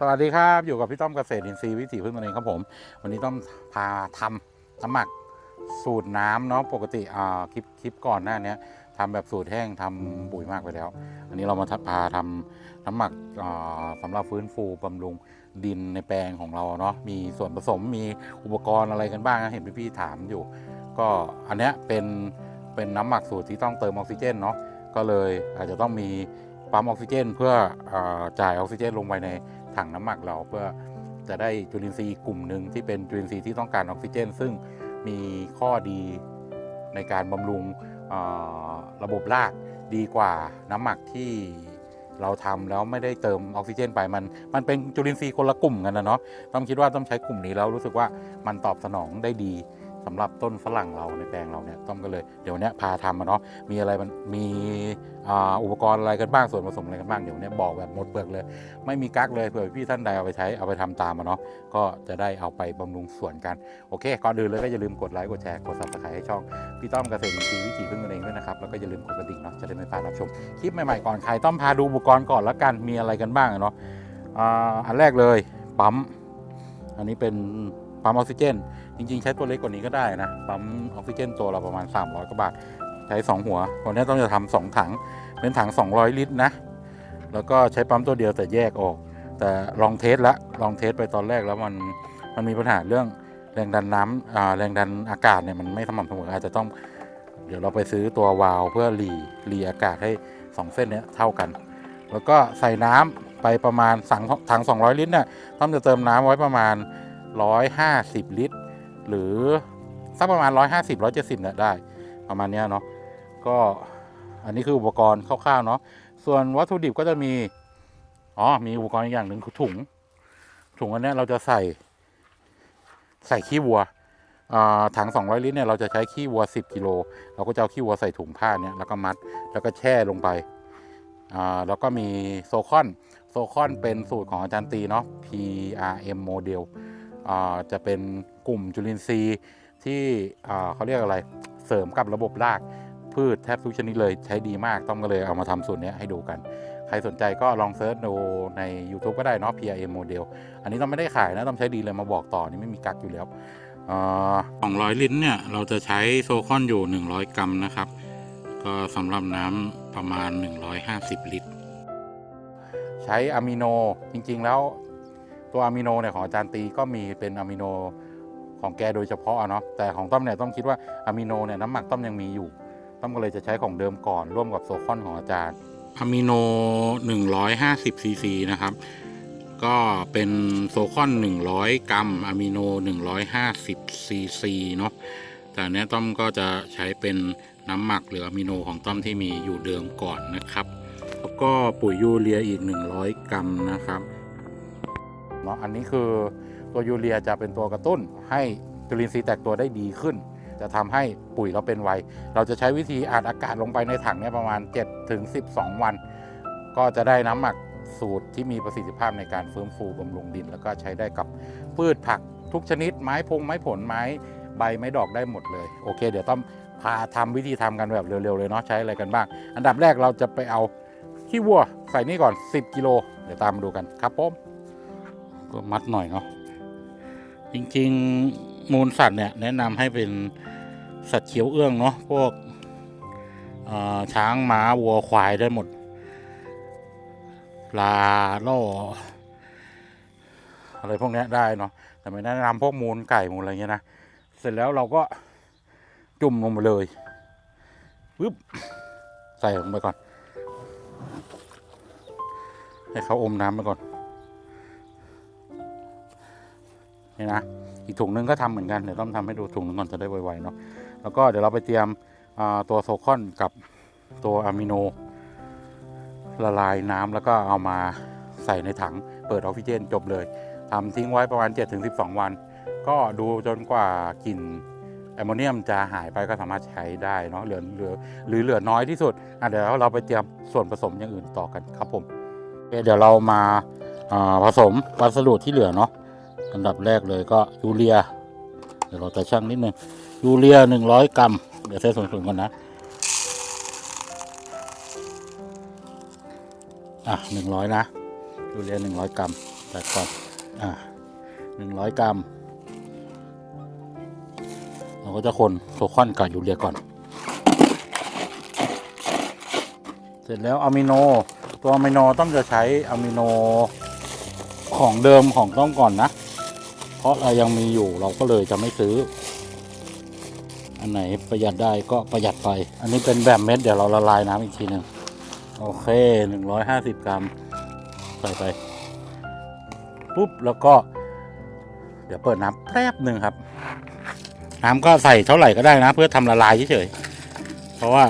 สวัสดีครับ อยู่กับพี่ต้อมเกษตรอินทรีย์วิถีพึ่งตัวเองครับผม วันนี้ต้องพาทำน้ำหมักสูตรน้ำเนาะปกติอ่าคลิปคลิปก่อนหน้านี้ทำแบบสูตรแห้งทำปุ๋ยมากไปแล้ว อันนี้เรามาพาทำน้ำหมักอ่าสำหรับฟื้นฟูบำรุงดินในแปลงของเราเนาะมีส่วนผสมมีอุปกรณ์อะไรกันบ้างนะเห็นพี่ๆถามอยู่ ก็อันเนี้ยเป็นเป็นน้ำหมักสูตรที่ต้องเติมออกซิเจนเนาะก็เลยอาจจะต้องมีปั๊มออกซิเจน เพื่ออาจ่ายออกซิเจนลงไปใน ถังน้ำหมักเราเพื่อจะได้จุลินทรีย์กลุ่มหนึ่งที่เป็นจุลินทรีย์ที่ต้องการออกซิเจน ซึ่งมีข้อดีในการบำรุงระบบรากดีกว่าน้ำหมักที่เราทำแล้วไม่ได้เติมออกซิเจนไปมัน มันเป็นจุลินทรีย์คนละกลุ่มกันนะเนาะต้องคิดว่าต้องใช้กลุ่มนี้แล้วรู้สึกว่ามันตอบสนองได้ดี สำหรับต้นฝรั่งเราในแปลงเราเนี่ยต้อมก็เลยเดี๋ยวนเนี้ยพาทำมาเนาะมีอะไรมันมีอุปกรณ์อะไรกันบ้างส่วนผสมอะไรกันบ้างเดี๋ยวนเนี้ยบอกแบบหมดเปลือกเลย ไม่มีกั๊กเลยเผื่อพี่ท่านใดเอาไปใช้เอาไปทำตามมาเนาะก็จะได้เอาไปบำรุงสวนกันโอเคก่อนอื่นเลยก็อย่าลืมกดไลค์กดแชร์กด subscribe ให้ช่องพี่ต้อมเกษตรอินทรีย์วิถีพึ่งตนเองด้วยนะครับแล้วก็อย่าลืมกดกระดิ่งเนาะจะได้ไม่พลาดรับชมคลิปใหม่ๆก่อนใครต้อมพาดูอุปกรณ์ก่อนละกันมีอะไรกันบ้างเนาะอันแรกเลยปั๊มอันนี้เป็น ปั๊มออกซิเจน จริง ๆ ใช้ตัวเล็กกว่านี้ก็ได้นะปั๊มออกซิเจนตัวเราประมาณ 300กว่าบาทใช้ 2 หัววันนี้ต้องจะทำสองถังเป็นถัง 200 ลิตรนะแล้วก็ใช้ปั๊มตัวเดียวแต่แยกออก แต่ลองเทสละลองเทสไปตอนแรกแล้วมันมันมีปัญหาเรื่องแรงดันน้ำอ่าแรงดันอากาศเนี่ยมันไม่สม่ำเสมออาจจะต้องเดี๋ยวเราไปซื้อตัววาล์วเพื่อหลีหลีอากาศให้ 2 เส้นเนี้ยเท่ากัน แล้วก็ใส่น้ำไปประมาณสังถัง 200 ลิตรเนี่ยต้องจะเติมน้ำไว้ประมาณ 150 ลิตร หรือสักประมาณ 150 170เนี่ยได้ ประมาณเนี้ยเนาะก็อันนี้คืออุปกรณ์คร่าวๆเนาะส่วนวัตถุดิบก็จะมีอ๋อมีอุปกรณ์อีกอย่างหนึ่งคือถุง ถุงอันนี้เราจะใส่ใส่ขี้วัวอ่าถัง 200 ลิตรเนี่ยเราจะใช้ขี้วัว 10 กิโลเราก็จะเอาขี้วัวใส่ถุงผ้าเนี่ยแล้วก็มัดแล้วก็แช่ลงไปอ่าแล้วก็มีโซคอน โซคอนเป็นสูตรของอาจารย์ตีเนาะ PRM โมเดล จะเป็นกลุ่มจุลินทรีย์ที่อ่าเขาเรียกอะไรเสริมกับระบบรากพืชแทบทุกชนิดเลยใช้ดีมากต้องก็เลยเอามาทำสูตรเนี้ยให้ดูกัน ใครสนใจก็ลองเซิร์ชดูใน YouTube ก็ได้เนาะ PRM โมเดลอันนี้ต้องไม่ได้ขายนะ ต้องใช้ดีเลยมาบอกต่อนี่ไม่มีกักอยู่แล้วสองร้อยลิตรเนี่ย เราจะใช้โซคอนอยู่ 100 กรัมนะครับ ก็สำหรับน้ำประมาณ 150 ลิตร ใช้อะมิโนจริง ๆ แล้ว ตัวอะมิโนเนี่ยของอาจารย์ตีก็มีเป็นอะมิโนของแกโดยเฉพาะเนาะแต่ของต้อมเนี่ยต้องคิดว่าอะมิโนเนี่ยน้ำหมักต้อมยังมีอยู่ต้อมก็เลยจะใช้ของเดิมก่อนร่วมกับโซคอนของอาจารย์อะมิโน 150ซีซีนะครับ ก็เป็นโซคอน 100 กรัมอะมิโน 150ซีซีเนาะแต่อันเนี้ยต้อมก็จะใช้เป็นน้ำหมักหรืออะมิโนของต้อมที่มีอยู่เดิมก่อนนะครับ แล้วก็ปุ๋ยยูเรียอีก 100 กรัมนะครับ เนาะอันนี้คือตัวยูเรียจะเป็นตัวกระตุ้น ให้จุลินทรีย์แตกตัวได้ดีขึ้น จะทำให้ปุ๋ยเราเป็นไว เราจะใช้วิธีอัดอากาศลงไปในถังเนี่ยประมาณ7ถึง12 วัน ก็จะได้น้ำหมักสูตรที่มีประสิทธิภาพในการฟื้นฟูบำรุงดิน แล้วก็ใช้ได้กับพืชผักทุกชนิดไม้พงไม้ผลไม้ใบไม้ดอกได้หมดเลย โอเค เดี๋ยวต้องพาทำวิธีทำกันแบบเร็วๆเลยเนาะใช้อะไรกันบ้าง อันดับแรกเราจะไปเอาขี้วัวใส่นี่ก่อน 10 กิโลเดี๋ยวตามมาดูกันครับผม ก็มัดหน่อยเนาะจริงๆ มูลสัตว์เนี่ยแนะนำให้เป็นสัตว์เขียวเอื้องเนาะพวกช้างม้าวัวควายได้หมดปลาล่ออะไรพวกนี้ได้เนาะแต่ไม่แนะนำพวกมูลไก่มูลอะไรเงี้ยนะเสร็จแล้วเราก็จุ่มลงไปเลยปึ๊บใส่ลงไปก่อน ให้เขาอมน้ำไปก่อน นี่นะอีกถุงนึงก็ทำเหมือนกันเดี๋ยวต้องทำให้ดูถุงนึงก่อนจะได้ไวๆเนาะแล้วก็เดี๋ยวเราไปเตรียมตัวโซคอนกับตัวอะมิโน ละลายน้ำแล้วก็เอามาใส่ในถังเปิดออกซิเจนจบเลยทำทิ้งไว้ประมาณ 7-12 วัน ก็ดูจนกว่ากลิ่นแอมโมเนียมจะหายไปก็สามารถใช้ได้เนาะเหลือเหลือหรือเหลือน้อยที่สุดอะเดี๋ยวเราไปเตรียมส่วนผสมอย่างอื่นต่อกันครับผมเเดี๋ยวเรามาผสมวัสดุที่เหลือเนาะ อันดับแรกเลยก็ยูเรีย เดี๋ยวเราจะชั่งนิดนึงยูเรีย100กรัม เดี๋ยวเทส่วนๆก่อนนะ อะ100นะยูเรีย100กรัมใส่ก่อนอ่าหนึ่งร้อยกรัม เราก็จะคนโซคอนกับยูเรียก่อน เสร็จแล้วอะมิโน ตัวอะมิโนต้องจะใช้อะมิโนของเดิมของต้องก่อนนะ ราะเรายังมีอยู่เราก็เลยจะไม่ซื้อ อันไหนประหยัดได้ก็ประหยัดไป อันนี้เป็นแบบเม็ดเดี๋ยวเราละลายน้ำอีกทีหนึ่งโอเคหนึ่งร้อยห้าสิบกรัมใส่ไปปุ๊บแล้วก็ เดี๋ยวเปิดน้ำแป๊บหนึ่งครับ น้ำก็ใส่เท่าไหร่ก็ได้นะ เพื่อทำละลายเฉยๆเพราะว่า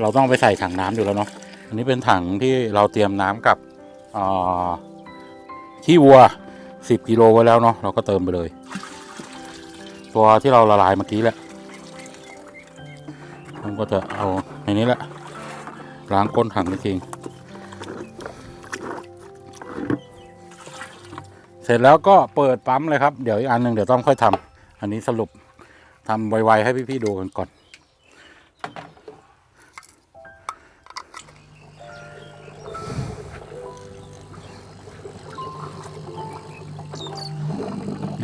เราต้องไปใส่ถังน้ำอยู่แล้วเนาะอันนี้เป็นถังที่เราเตรียมน้ำกับขี้วัว สิบกิโลไว้แล้วเนาะเราก็เติมไปเลย ตัวที่เราละลายเมื่อกี้แหละผมก็จะเอาในนี้แหละล้างก้นถังจริงเสร็จแล้วก็เปิดปั๊มเลยครับ เดี๋ยวอีกอันหนึ่งเดี๋ยวต้องค่อยทำอันนี้สรุปทำไวๆให้พี่ๆดูกันก่อน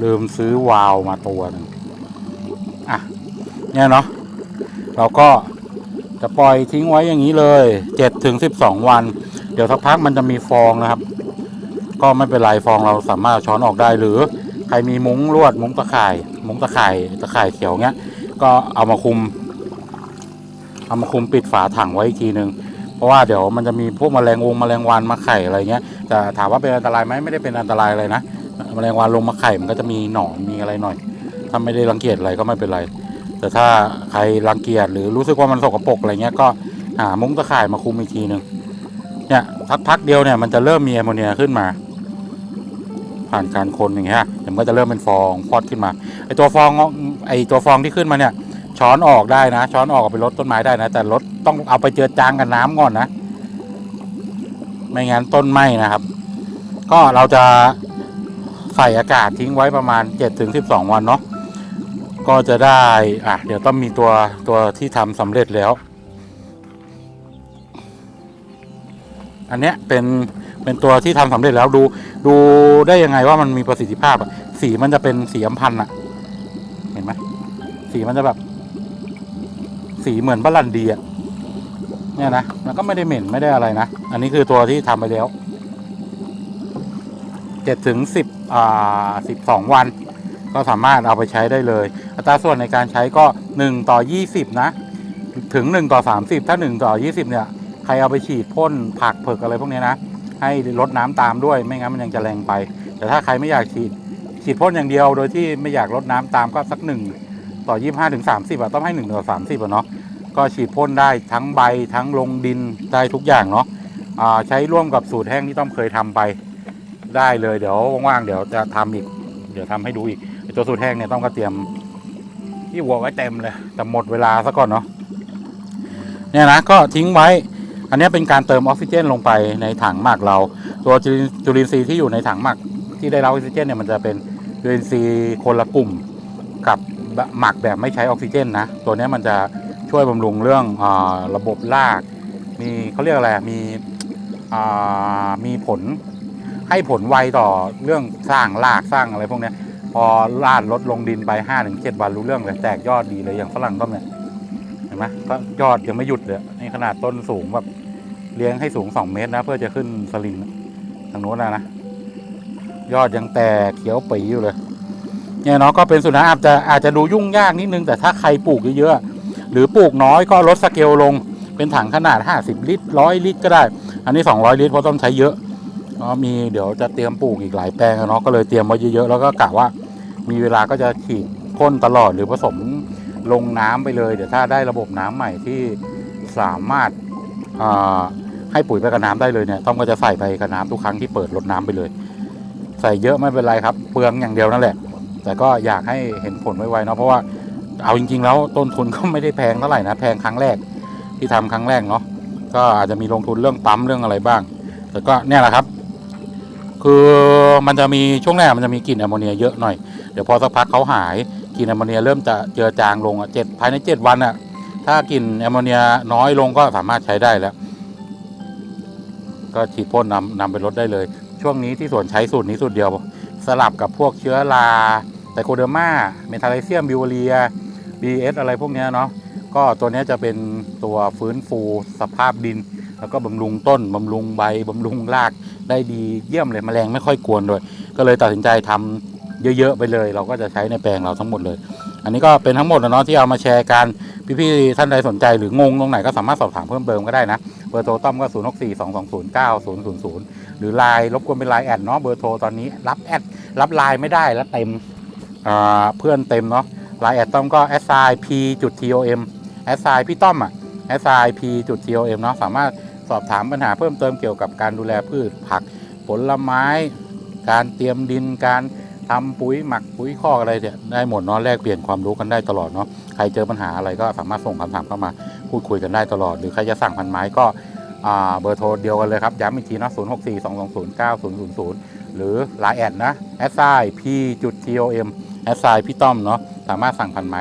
ลืมซื้อวาล์วมาตัวหนึงอะ เนี่ยเนาะเราก็จะปล่อยทิ้งไว้อย่างนี้เลยเจ็ดถึงสิบสองวัน เดี๋ยวสักพักมันจะมีฟองนะครับ ก็ไม่เป็นไรฟองเราสามารถช้อนออกได้หรือ ใครมีมุ้งลวดมุ้งตะข่าย มุ้งตะข่ายตะข่ายเขียวเงี้ย ก็เอามาคุม เอามาคุมปิดฝาถังไว้อีกทีหนึ่งเพราะว่าเดี๋ยวมันจะมีพวกแมลงวงแมลงวันมาไข่อะไรเงี้ยแต่ถามว่าเป็นอันตรายไหมไม่ได้เป็นอันตรายเลยนะ แมลงวันลงมาไข่มันก็จะมีหนอนมีอะไรหน่อย ถ้าไม่ได้รังเกียจอะไรก็ไม่เป็นไร แต่ถ้าใครรังเกียจหรือรู้สึกว่ามันสกปรกอะไรเงี้ยก็หามุ้งตะข่ายมาคุมอีกทีหนึ่งเนี่ยสักพักเดียวเนี่ยมันจะเริ่มมีแอมโมเนียขึ้นมา ผ่านการคนอย่างเงี้ยเดี๋ยวมันก็จะเริ่มเป็นฟองพอดขึ้นมาไอตัวฟองไอตัวฟองที่ขึ้นมาเนี่ย ช้อนออกได้นะ ช้อนออกไปลดต้นไม้ได้นะ แต่ลดต้องเอาไปเจือจางกับน้ำก่อนนะ ไม่งั้นต้นไหม้นะครับ ก็เราจะ ใส่อากาศทิ้งไว้ประมาณ 7-12 วันเนาะก็จะได้อะเดี๋ยวต้องมีตัวตัวที่ทำสำเร็จแล้ว อันเนี้ยเป็นเป็นตัวที่ทำสำเร็จแล้วดู ดูได้ยังไงว่ามันมีประสิทธิภาพอะสีมันจะเป็นสีอัมพันธ์อะเห็นไหมสีมันจะแบบ สีเหมือนบาลันดีอะเนี่ยนะมันก็ไม่ได้เหม็นไม่ได้อะไรนะ อันนี้คือตัวที่ทำไปแล้วเจ็ดถึงสิบ อ่าสิบสองวัน ก็สามารถเอาไปใช้ได้เลย อัตราส่วนในการใช้ก็หนึ่งต่อยี่สิบนะ ถึงหนึ่งต่อสามสิบถ้าหนึ่งต่อยี่สิบเนี่ย ใครเอาไปฉีดพ่นผักเผือกอะไรพวกนี้นะ ให้ลดน้ำตามด้วยไม่งั้นมันยังจะแรงไป แต่ถ้าใครไม่อยากฉีดฉีดพ่นอย่างเดียวโดยที่ไม่อยากลดน้ำตามก็สักหนึ่งต่อยี่ห้าถึงสามสิบอะต้องให้หนึ่งต่อสามสิบอะเนาะก็ฉีดพ่นได้ทั้งใบทั้งลงดินได้ทุกอย่างเนาะอ่าใช้ร่วมกับสูตรแห้งที่ต้อมเคยทำไป ได้เลยเดี๋ยวว่างๆเดี๋ยวจะทำอีก เดี๋ยวทำให้ดูอีกตัวสูตรแห้งเนี่ยต้องก็เตรียมที่วัวไว้เต็มเลย แต่หมดเวลาซะก่อนเนาะเนี่ยนะก็ทิ้งไว้ อันนี้เป็นการเติมออกซิเจนลงไปในถังหมักเรา ตัวจุลินทรีย์ที่อยู่ในถังหมักที่ได้รับออกซิเจนเนี่ยมันจะเป็นจุลินทรีย์คนละกลุ่มกับหมักแบบไม่ใช้ออกซิเจนนะตัวนี้มันจะช่วยบำรุงเรื่องอระบบราก มีเขาเรียกอะไรมีมีผล ให้ผลไวต่อเรื่องสร้างรากสร้างอะไรพวกนี้พอรากลดลงดินไปห้าถึงเจ็ดวันรู้เรื่องเลยแตกยอดดีเลยอย่างฝรั่งต้มเนี่ยเห็นไหมก็ยอดยังไม่หยุดเลยนี่ขนาดต้นสูงแบบเลี้ยงให้สูงสองเมตรนะ เพื่อจะขึ้นสลิงทางโน้นนะนะยอดยังแตกเขียวปีอยู่เลย เนี่ยเนาะก็เป็นสุนัขอาจจะอาจจะดูยุ่งยากนิดนึง แต่ถ้าใครปลูกเยอะๆหรือปลูกน้อยก็ลดสเกลลงเป็นถังขนาด 50 ลิตรร้อยลิตรก็ได้ อันนี้ 200 ลิตรเพราะต้องใช้เยอะ ก็มีเดี๋ยวจะเตรียมปลูกอีกหลายแปลงอะเนาะก็เลยเตรียมไว้เยอะๆแล้วก็กะว่า มีเวลาก็จะฉีดพ่นตลอดหรือผสมลงน้ำไปเลย เดี๋ยวถ้าได้ระบบน้ำใหม่ที่สามารถให้ปุ๋ยไปกับน้ำได้เลยเนี่ยต้องก็จะใส่ไปกับน้ำทุกครั้งที่เปิดรดน้ำไปเลย ใส่เยอะไม่เป็นไรครับ เปลืองอย่างเดียวนั่นแหละ แต่ก็อยากให้เห็นผลไวๆเนาะเพราะว่าเอาจริง ๆ แล้วต้นทุนก็ไม่ได้แพงเท่าไหร่นะแพงครั้งแรกที่ทำครั้งแรกเนาะก็อาจจะมีลงทุนเรื่องปั๊มเรื่องอะไรบ้าง แต่ก็เนี่ยแหละครับ คือมันจะมีช่วงแรกมันจะมีกลิ่นแอมโมเนียเยอะหน่อยเดี๋ยวพอสักพักเขาหายกลิ่นแอมโมเนียเริ่มจะเจือจางลงอะเจ็ดภายในเจ็ดวันอะ ถ้ากลิ่นแอมโมเนียน้อยลงก็สามารถใช้ได้แล้ว ก็ฉีดพ่นนำนำไปลดได้เลย ช่วงนี้ที่สวนใช้สูตรนี้สูตรเดียว สลับกับพวกเชื้อราไตโคเดอร์มาเมทาไลเซียมบิวเรีย BS อะไรพวกเนี้ยเนาะก็ตัวนี้จะเป็นตัวฟื้นฟูสภาพดิน แล้วก็บำรุงต้นบำรุงใบบำรุงรากได้ดีเยี่ยมเลยแมลงไม่ค่อยกวนด้วย ก็เลยตัดสินใจทำเยอะๆไปเลย เราก็จะใช้ในแปลงเราทั้งหมดเลย อันนี้ก็เป็นทั้งหมดนะเนาะที่เอามาแชร์กันพี่ๆท่านใดสนใจหรืองงตรงไหนก็สามารถสอบถามเพิ่มเติมก็ได้นะเบอร์โทรต้อมก็ 0 6 4 2 2 0 9 0 0 0 หรือไลน์รบกวนเป็นไลน์แอดเนาะเบอร์โทรตอนนี้รับแอดรับไลน์ไม่ได้แล้วเต็มเพื่อนเต็มเนาะไลน์แอดต้อมก็ s i p จุด tom s i พี่ต้อมอะ s i p จุด tom เนาะสามารถ สอบถามปัญหาเพิ่มเติมเกี่ยวกับการดูแลพืชผักผลไม้ การเตรียมดินการทำปุ๋ยหมักปุ๋ยคอกอะไรเนี่ยได้หมดเนาะแลกเปลี่ยนความรู้กันได้ตลอดเนาะใครเจอปัญหาอะไรก็สามารถส่งคำถามเข้ามาพูดคุยกันได้ตลอด หรือใครจะสั่งพันไม้ก็เบอร์โทรเดียวกันเลยครับ ย้ำอีกทีนะ0 6 4 2 2 0 9 0 0 0 หรือไลน์แอดนะ s i p จุด tom s i พี่ต้อมเนาะสามารถสั่งพันไม้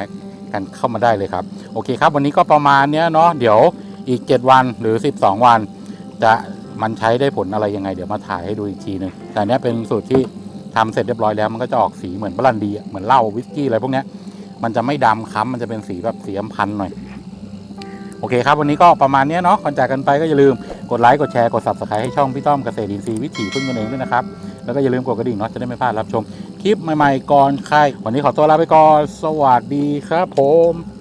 กันเข้ามาได้เลยครับ โอเคครับ วันนี้ก็ประมาณเนี้ยเนาะเดี๋ยว อีก 7 วันหรือ 12 วัน จะมันใช้ได้ผลอะไรยังไง เดี๋ยวมาถ่ายให้ดูอีกทีหนึงแต่อันเนี้ยเป็นสูตรที่ทำเสร็จเรียบร้อยแล้วมันก็จะออกสีเหมือนบรันดีเหมือนเหล้าวิสกี้อะไรพวกเนี้ยมันจะไม่ดำค้ำมันจะเป็นสีแบบสีอำพันหน่อย โอเคครับ วันนี้ก็ประมาณเนี้ยเนาะก่อนจากกันไปก็อย่าลืมกดไลค์กดแชร์กด subscribe ให้ช่องพี่ต้อมเกษตรอินทรีย์วิถีพึ่งกันเองด้วยนะครับ แล้วก็อย่าลืมกดกระดิ่งเนาะจะได้ไม่พลาดรับชมคลิปใหม่ๆก่อนใครวันนี้ขอตัวลาไปก่อนสวัสดีครับผม